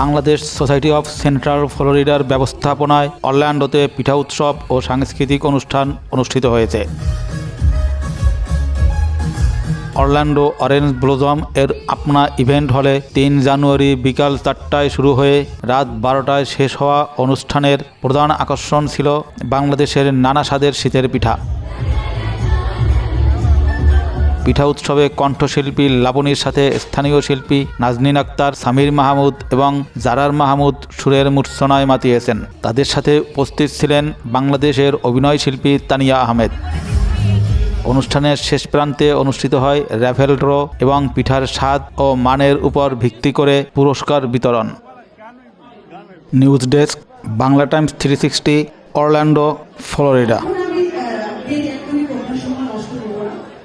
Bangladesh society of central ফ্লোরিডার ব্যবস্থাপনায় অরল্যান্ডোতে পিঠা উৎসব ও সাংস্কৃতিক অনুষ্ঠান অনুষ্ঠিত হয়েছে। অরল্যান্ডো অরেঞ্জ ব্লোজম এর আপনা ইভেন্ট হলে তিন জানুয়ারি বিকাল চারটায় শুরু হয়ে রাত বারোটায় শেষ হওয়া অনুষ্ঠানের প্রধান আকর্ষণ ছিল বাংলাদেশের নানা স্বাদের শীতের পিঠা। পিঠা উৎসবে কণ্ঠশিল্পী লাবণীর সাথে স্থানীয় শিল্পী নাজনীন আক্তার, সামির মাহমুদ এবং জারার মাহমুদ সুরের মূর্ছনায় মাতিয়েছেন। তাদের সাথে উপস্থিত ছিলেন বাংলাদেশের অভিনয় শিল্পী তানিয়া আহমেদ। অনুষ্ঠানের শেষ প্রান্তে অনুষ্ঠিত হয় র্যাফেল ড্র এবং পিঠার স্বাদ ও মানের উপর ভিত্তি করে পুরস্কার বিতরণ। News desk, Bangla times three sixty, Orlando, Florida.